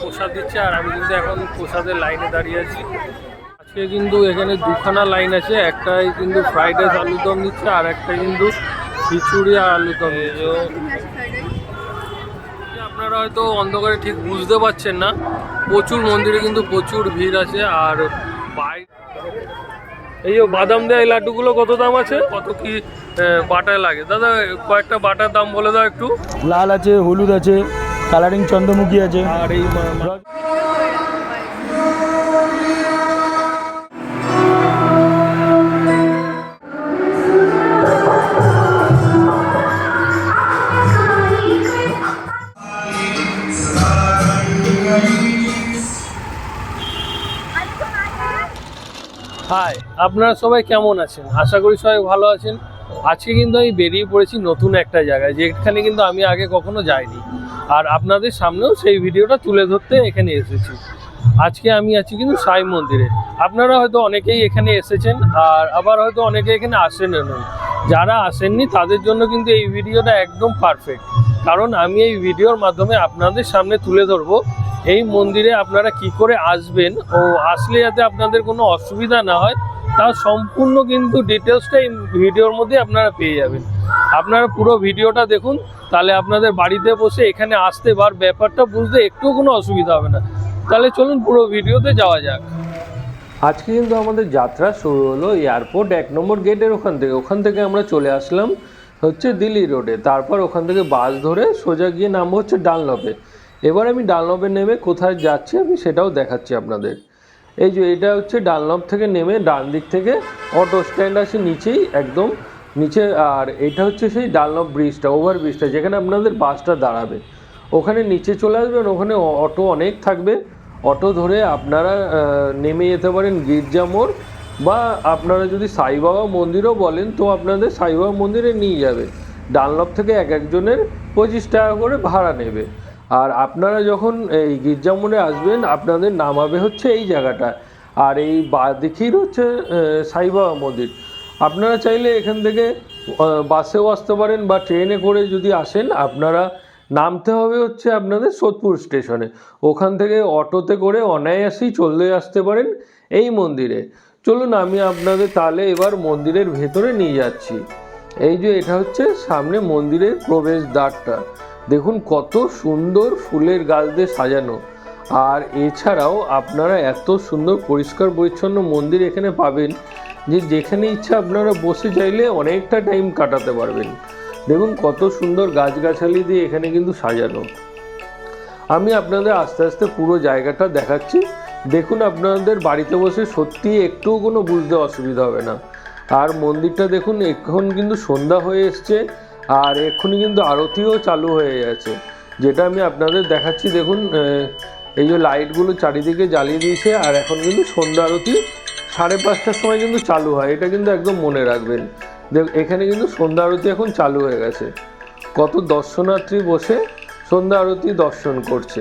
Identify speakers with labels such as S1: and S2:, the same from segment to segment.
S1: প্রসাদ দিচ্ছে আর আমি কিন্তু এখন প্রসাদের লাইনে দাঁড়িয়ে আছি। আজকে কিন্তু এখানে দুখানা লাইন আছে একটাই কিন্তু ফ্রাইড রাইস আলুর দম দিচ্ছে আর একটা কিন্তু খিচুড়ি আর আলুর দম আপনারা হয়তো অন্ধকারে ঠিক বুঝতে পারছেন না প্রচুর মন্দিরে কিন্তু প্রচুর ভিড় আছে আর বাইরে এই যে বাদাম দেয় এই লাড্ডুগুলো কত দাম আছে? কত কি বাটা লাগে? দাদা কয়েকটা বাটার দাম বলে দাও একটু।
S2: লাল আছে হলুদ আছে কালারিং চন্দ্রমুখী আছে।
S1: আর এই আপনারা সবাই কেমন আছেন? আশা করি সবাই ভালো আছেন। আজকে কিন্তু আমি বেরিয়ে পড়েছি নতুন একটা জায়গায়, যেখানে কিন্তু আমি আগে কখনো যাইনি। আর আপনাদের সামনেও সেই ভিডিওটা তুলে ধরতে এখানে এসেছি। আজকে আমি আছি কিন্তু সাই মন্দিরে। আপনারা হয়তো অনেকেই এখানে এসেছেন, আর আবার হয়তো অনেকে এখানে আসেনও না যারা আসেননি, তাদের জন্য কিন্তু এই ভিডিওটা একদম পারফেক্ট কারণ আমি এই ভিডিওর মাধ্যমে আপনাদের সামনে তুলে ধরবো, এই মন্দিরে আপনারা কি করে আসবেন ও আসলে যাতে আপনাদের কোনো অসুবিধা না হয় তার সম্পূর্ণ কিন্তু ডিটেলসটা এই ভিডিওর মধ্যে আপনারা পেয়ে যাবেন। আপনারা পুরো ভিডিওটা দেখুন, তাহলে আপনাদের বাড়িতে বসে এখানে আসতে বার ব্যাপারটা বুঝতে একটুও কোনো অসুবিধা হবে না। তাহলে চলুন পুরো ভিডিওতে যাওয়া যাক। আজকে কিন্তু আমাদের যাত্রা শুরু হলো এয়ারপোর্ট এক নম্বর গেটের ওখান থেকে। ওখান থেকে আমরা চলে আসলাম হচ্ছে দিল্লি রোডে তারপর ওখান থেকে বাস ধরে সোজা গিয়ে নামবো হচ্ছে ডানলপে। এবার আমি ডানলপে নেমে কোথায় যাচ্ছি আমি সেটাও দেখাচ্ছি আপনাদের। এই যে এটা হচ্ছে ডানলপ থেকে নেমে ডান দিক থেকে অটো স্ট্যান্ড আছে নিচেই একদম নিচে, আর এটা হচ্ছে সেই ডানলপ ব্রিজটা ওভার ব্রিজটা যেখানে আপনাদের বাসটা দাঁড়াবে। ওখানে নিচে চলে আসবেন, ওখানে অটো অনেক থাকবে। অটো ধরে আপনারা নেমে যেতে পারেন গির্জা মোড়, বা আপনারা যদি সাইবাবা মন্দিরও বলেন, তো আপনাদের সাইবাবা মন্দিরে নিয়ে যাবে। ডানলপ থেকে এক একজনের পঁচিশ টাকা করে ভাড়া নেবে। আর আপনারা যখন এই গির্জা মোড়ে আসবেন, আপনাদের নামাবে হচ্ছে এই জায়গাটা। আর এই বাদিকেই হচ্ছে সাইবাবা মন্দির। আপনারা চাইলে এখান থেকে বাসেও আসতে পারেন বা ট্রেনে করে যদি আসেন, আপনারা নামতে হবে হচ্ছে আপনাদের সোদপুর স্টেশনে। ওখান থেকে অটোতে করে অনায়াসেই চলে আসতে পারেন এই মন্দিরে। চলুন, আমি আপনাদের তাহলে এবার মন্দিরের ভেতরে নিয়ে যাচ্ছি। এই যে, এটা হচ্ছে সামনে মন্দিরের প্রবেশ দ্বারটা দেখুন কত সুন্দর ফুলের গাছ দিয়ে সাজানো। আর এছাড়াও আপনারা এত সুন্দর পরিষ্কার পরিচ্ছন্ন মন্দির এখানে পাবেন যে যেখানে ইচ্ছা আপনারা বসে চাইলে অনেকটা টাইম কাটাতে পারবেন। দেখুন কত সুন্দর গাছগাছালি দিয়ে এখানে কিন্তু সাজানো। আমি আপনাদের আস্তে আস্তে পুরো জায়গাটা দেখাচ্ছি। দেখুন আপনাদের বাড়িতে বসে সত্যি একটুও কোনো বুঝতে অসুবিধা হবে না। আর মন্দিরটা দেখুন এখন কিন্তু সন্ধ্যা হয়ে এসছে। আর এক্ষুনি কিন্তু আরতিও চালু হয়ে গেছে। যেটা আমি আপনাদের দেখাচ্ছি, দেখুন এই যে লাইটগুলো চারিদিকে জ্বালিয়ে দিয়েছে, আর এখন কিন্তু সন্ধ্যা আরতি সাড়ে পাঁচটার সময় কিন্তু চালু হয়। এটা কিন্তু একদম মনে রাখবেন। দেখ, এখানে কিন্তু সন্ধ্যা আরতি এখন চালু হয়ে গেছে। কত দর্শনার্থী বসে সন্ধ্যা আরতি দর্শন করছে।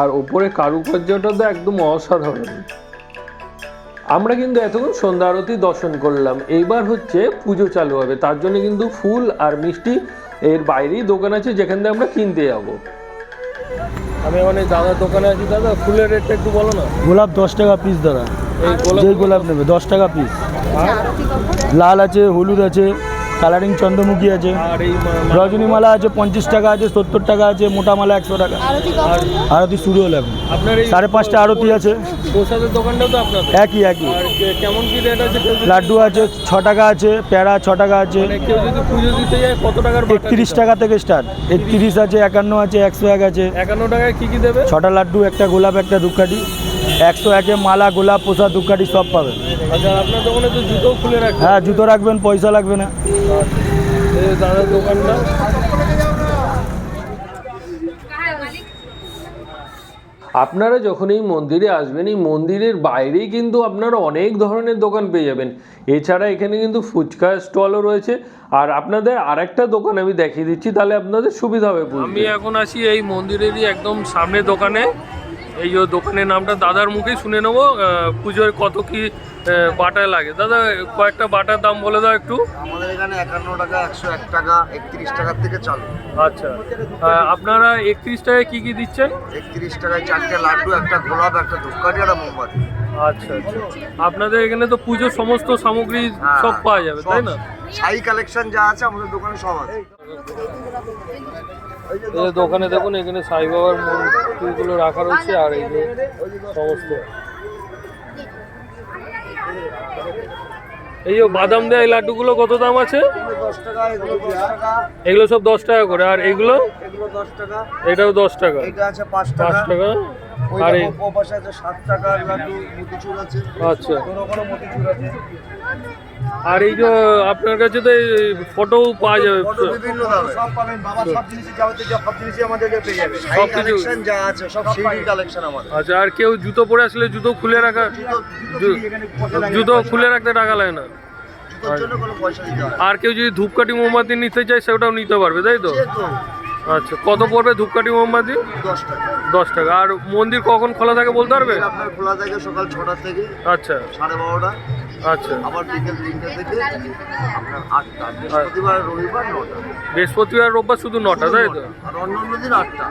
S1: আর ওপরে কারুকার্যটা তো একদম অসাধারণ। আমরা কিন্তু এতক্ষণ সন্ধ্যা আরতি দর্শন করলাম। এইবার হচ্ছে পুজো চালু হবে। তার জন্য কিন্তু ফুল আর মিষ্টি এর বাইরেই দোকান আছে যেখান থেকে আমরা কিনতে যাব। আমি মানে দাদার দোকানে আছি। দাদা ফুলের রেটটা একটু বলো না।
S2: গোলাপ দশ টাকা পিস দাদা।
S1: এই গোলাপ
S2: গোলাপ নেবে দশ টাকা পিস লাল আছে হলুদ আছে। কালারিং চন্দ্রমুখী আছে। রজনীমালা আছে পঞ্চাশ টাকা আছে সত্তর টাকা আছে মোটা মালা একশো টাকা। আরতি শুরু হলো এখন।
S1: আপনার
S2: সাড়ে পাঁচটা আরতি আছে। একই একই।
S1: কেমন কি রেট আছে
S2: লাড্ডু আছে ছ টাকা আছে প্যারা ছ টাকা আছে।
S1: মানে কেউ যদি পুজো দিতে যায় কত টাকার বাটা
S2: একত্রিশ টাকা থেকে স্টার্ট একত্রিশ আছে একান্ন আছে একশো এক আছে।
S1: একান্ন টাকায় কি কি দেবে?
S2: ছটা লাড্ডু একটা গোলাপ একটা ধূপকাঠি। একশো একে মালা গোলাপ পোষা ধূপকাঠি সব পাবেন।
S1: আচ্ছা আপনার দোকানে তো জুতোও খুলে
S2: হ্যাঁ জুতো রাখবেন পয়সা লাগবে না।
S1: দাদার দোকানটা। আপনারা যখন এই মন্দিরে আসবেন এই মন্দিরের বাইরেই কিন্তু আপনারা অনেক ধরনের দোকান পেয়ে যাবেন। এছাড়া এখানে কিন্তু ফুচকা স্টলও রয়েছে। আর আপনাদের আরেকটা দোকান আমি দেখিয়ে দিচ্ছি তাহলে আপনাদের সুবিধা হবে আমি এখন আছি এই মন্দিরেরই একদম সামনে দোকানে। এই যে দোকানের নামটা দাদার মুখেই শুনে নেব পুজোর কত কি বাটা লাগে। দাদা কয়েকটা বাটার দাম বলে দাও একটু।
S3: আমাদের এখানে একান্ন টাকা একশো এক টাকা একত্রিশ টাকার থেকে চালু।
S1: আচ্ছা। আপনারা একত্রিশ টাকায় কি কি দিচ্ছেন?
S3: একত্রিশ টাকায় চারটে লাড্ডু একটা গোলাপ একটা ধূপকাঠি একটা মোমবাতি।
S1: আচ্ছা আচ্ছা। আপনাদের এখানে তো পুজোর সমস্ত সামগ্রী সব পাওয়া যাবে তাই না?
S3: শাড়ি কালেকশন যা আছে আমাদের দোকানে সব আছে।
S1: এই যে দোকানে দেখুন এখানে সাই বাবার মূর্তিগুলো রাখা রয়েছে আর এই যে সমস্ত। এই যে বাদাম দেয় লাড্ডুগুলো কত দাম আছে?
S3: এগুলো
S1: সব দশ টাকা করে। আর এগুলো? এটাও দশ টাকা।
S3: পাঁচ টাকা।
S1: আর আচ্ছা। আর এই যে আপনার কাছে তো ফটোও পাওয়া যাবে।
S3: কত বিভিন্ন দামে সব পাবেন বাবা সব জিনিসই যাবতীয় যা সব জিনিসই আমাদের কাছে পেয়ে যাবে।
S1: সব কিছু-
S3: কালেকশন যা আছে সব শাড়ি কালেকশন আমাদের।
S1: আচ্ছা আর কেউ জুতো পরে আসলে জুতো খুলে রাখা
S3: জুতো
S1: খুলে রাখতে টাকা লাগে না।
S3: জুতোর জন্য কোনো পয়সা দিতে না।
S1: আর কেউ যদি ধূপকাঠি মোমবাতি নিতে চায় সেটাও নিতে পারবে তাই তো। আচ্ছা কত পড়বে ধূপকাঠি মোমবাতি?
S3: দশ টাকা।
S1: দশ টাকা। আর মন্দির কখন খোলা থাকে বলতে পারবে?
S3: আপনার খোলা থাকে সকাল ছটা থেকে
S1: আচ্ছা।
S3: সাড়ে বারোটা।
S1: আচ্ছা।
S3: আবার বিকেল তিনটে থেকে আপনার আটটা। বৃহস্পতিবার রবিবার নটা।
S1: বৃহস্পতিবার রোববার শুধু নটা তাই তো?
S3: আর দিন আটটা।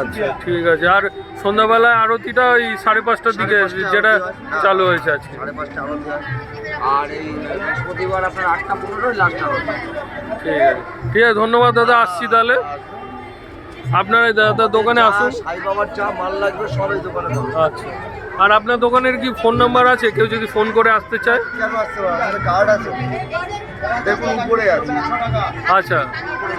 S1: আচ্ছা ঠিক আছে। আর সন্ধ্যাবেলায় আরতিটা ওই সাড়ে পাঁচটার দিকে যেটা। চালু হয়েছে আজকে।
S3: সাড়ে পাঁচটা আরতি আর এই বৃহস্পতিবার আপনার আটটা পনেরো লাস্ট আরতি
S1: ঠিক আছে। ঠিক আছে ধন্যবাদ দাদা আসছি তাহলে। আপনার এই দাদার দোকানে আসুন।
S3: সাই বাবার চা মাল লাগবে সব এই দোকানে
S1: আচ্ছা। আর আপনার দোকানের কি ফোন নাম্বার আছে? কেউ যদি ফোন করে আসতে চায়?
S3: কেন আসতে পারে কার্ড আছে। দেখুন উপরে আছে।
S1: আচ্ছা।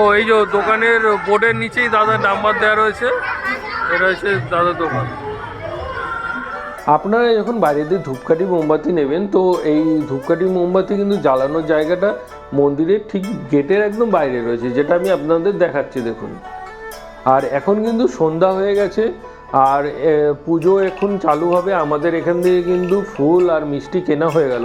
S1: ও এই যে দোকানের বোর্ডের নিচেই দাদার নাম্বার দেওয়া রয়েছে। এটা হচ্ছে দাদার দোকান। আপনারা যখন বাইরে দিয়ে ধূপকাঠি মোমবাতি নেবেন, তো এই ধূপকাঠি মোমবাতি কিন্তু জ্বালানোর জায়গাটা মন্দিরের ঠিক গেটের একদম বাইরে রয়েছে, যেটা আমি আপনাদের দেখাচ্ছি, দেখুন। আর এখন কিন্তু সন্ধ্যা হয়ে গেছে, আর পুজো এখন চালু হবে, আমাদের এখান থেকে কিন্তু ফুল আর মিষ্টি কেনা হয়ে গেল।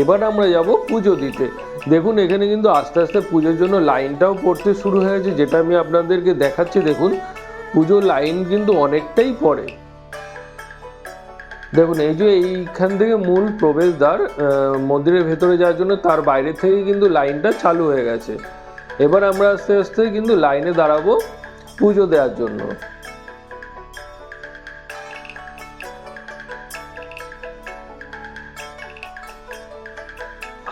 S1: এবার আমরা যাব পুজো দিতে। দেখুন, এখানে কিন্তু আস্তে আস্তে পুজোর জন্য লাইনটাও পড়তে শুরু হয়ে গেছে, যেটা আমি আপনাদেরকে দেখাচ্ছি, দেখুন। পুজোর লাইন কিন্তু অনেকটাই পড়ে। দেখুন, এই যে এইখান থেকে মূল প্রবেশদ্বার মন্দিরের ভেতরে যাওয়ার জন্য তার বাইরে থেকে কিন্তু লাইনটা চালু হয়ে গেছে। এবার আমরা আস্তে আস্তে কিন্তু লাইনে দাঁড়াবো পুজো দেওয়ার জন্য।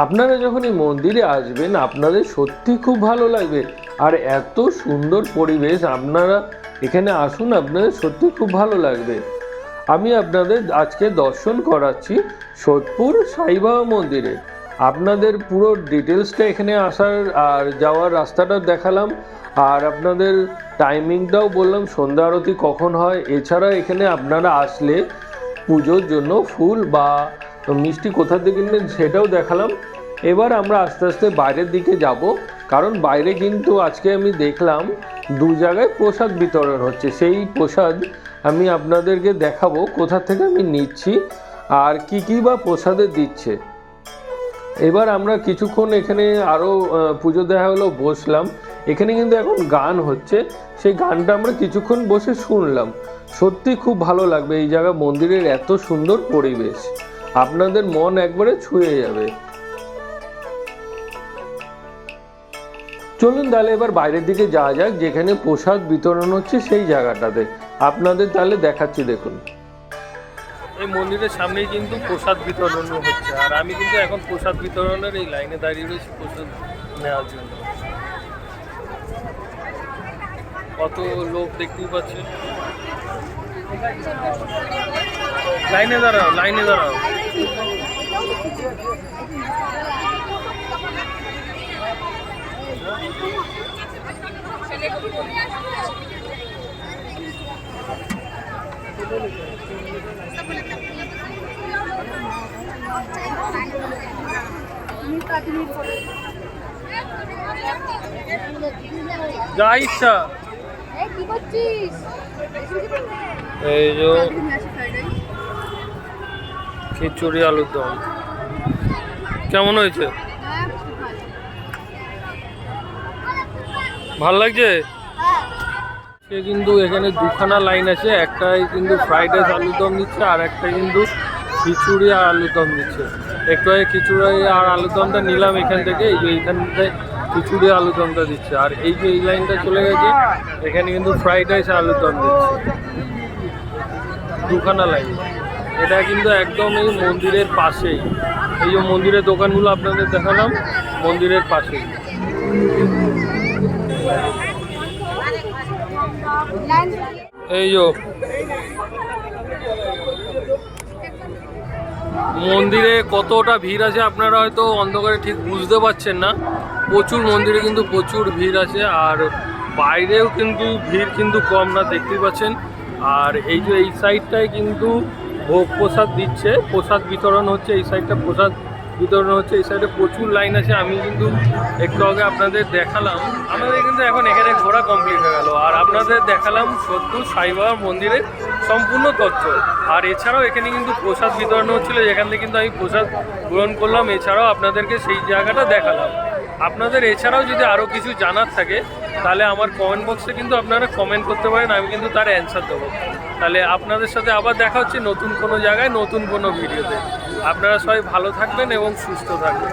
S1: আপনারা যখন এই মন্দিরে আসবেন, আপনাদের সত্যি খুব ভালো লাগবে। আর এত সুন্দর পরিবেশ, আপনারা এখানে আসুন, আপনাদের সত্যি খুব ভালো লাগবে। আমি আপনাদের আজকে দর্শন করাচ্ছি সোদপুর সাইবাবা মন্দিরে। আপনাদের পুরো ডিটেলসটা এখানে আসার আর যাওয়ার রাস্তাটা দেখালাম, আর আপনাদের টাইমিংটাও বললাম, সন্ধ্যা আরতি কখন হয়, এছাড়া এখানে আপনারা আসলে পুজোর জন্য ফুল বা মিষ্টি কোথা থেকে কিনবেন সেটাও দেখালাম। এবার আমরা আস্তে আস্তে বাইরের দিকে যাব, কারণ বাইরে কিন্তু আজকে আমি দেখলাম দু জায়গায় প্রসাদ বিতরণ হচ্ছে। সেই প্রসাদ আমি আপনাদেরকে দেখাবো কোথা থেকে আমি নিচ্ছি আর কি কি বা প্রসাদে দিচ্ছে। এবার আমরা কিছুক্ষণ এখানে আরও পুজো দেওয়া হলো, বসলাম। এখানে কিন্তু এখন গান হচ্ছে। সেই গানটা আমরা কিছুক্ষণ বসে শুনলাম। সত্যি খুব ভালো লাগবে। এই জায়গা মন্দিরের এত সুন্দর পরিবেশ। আপনাদের মন একবারে ছুঁয়ে যাবে। চলুন তাহলে এবার বাইরের দিকে যাওয়া যাক। যেখানে প্রসাদ বিতরণ হচ্ছে সেই জায়গাটাতে। আপনাদের তাহলে দেখাচ্ছি দেখুন। এই মন্দিরের সামনেই কিন্তু প্রসাদ বিতরণ হচ্ছে। আর আমি কিন্তু এখন প্রসাদ বিতরণের এই লাইনে দাঁড়িয়ে রয়েছি প্রসাদ নেওয়ার জন্য। কত লোক দেখতেই পাচ্ছেন? লাইনে দাঁড়াও লাইনে দাঁড়াও। যা ইচ্ছা। এই যে খিচুড়ি আলুর দম। কেমন হয়েছে? ভালো লাগছে? সে কিন্তু এখানে দুখানা লাইন আছে। একটাই কিন্তু ফ্রাইড রাইস আলুর দম নিচ্ছে আর একটা কিন্তু খিচুড়ি আর আলুর দম দিচ্ছে একটু আগে খিচুড়ি আর আলুর দমটা নিলাম এখান থেকে, এই যে এইখানটায় খিচুড়ি আলুর দমটা দিচ্ছে। আর এই যে এই লাইনটা চলে গেছে, এখানে কিন্তু ফ্রাইড রাইস আর আলুর দম দিচ্ছে। দুখানা লাইন এটা কিন্তু একদম এই মন্দিরের পাশেই। এই যে মন্দিরের দোকানগুলো আপনাদের দেখালাম, মন্দিরের পাশেই
S4: লাইন
S1: এই যে মন্দিরে কতটা ভিড় আছে আপনারা হয়তো অন্ধকারে ঠিক বুঝতে পারছেন না। প্রচুর মন্দিরে কিন্তু প্রচুর ভিড় আছে আর বাইরেও কিন্তু ভিড় কিন্তু কম না, দেখতেই পাচ্ছেন। আর এই যে এই সাইডটায় কিন্তু ভোগ প্রসাদ দিচ্ছে। প্রসাদ বিতরণ হচ্ছে, এই সাইডটা প্রসাদ বিতরণ হচ্ছে, এই সাইডে প্রচুর লাইন আছে, আমি কিন্তু একটু আগে আপনাদের দেখালাম। আমাদের কিন্তু এখন এখানে ঘোরা কমপ্লিট হয়ে গেল। আর আপনাদের দেখালাম সত্য সাইবাবার মন্দিরের সম্পূর্ণ তথ্য। আর এছাড়াও এখানে কিন্তু প্রসাদ বিতরণ হচ্ছিল যেখান থেকে কিন্তু আমি প্রসাদ গ্রহণ করলাম। এছাড়াও আপনাদেরকে সেই জায়গাটা দেখালাম। আপনাদের এছাড়াও যদি আরও কিছু জানার থাকে, তাহলে আমার কমেন্ট বক্সে কিন্তু আপনারা কমেন্ট করতে পারেন, আমি কিন্তু তার অ্যান্সার দেবো। তাহলে আপনাদের সাথে আবার দেখা হচ্ছে নতুন কোনো জায়গায়, নতুন কোনো ভিডিওতে আপনারা সবাই ভালো থাকবেন এবং সুস্থ থাকবেন।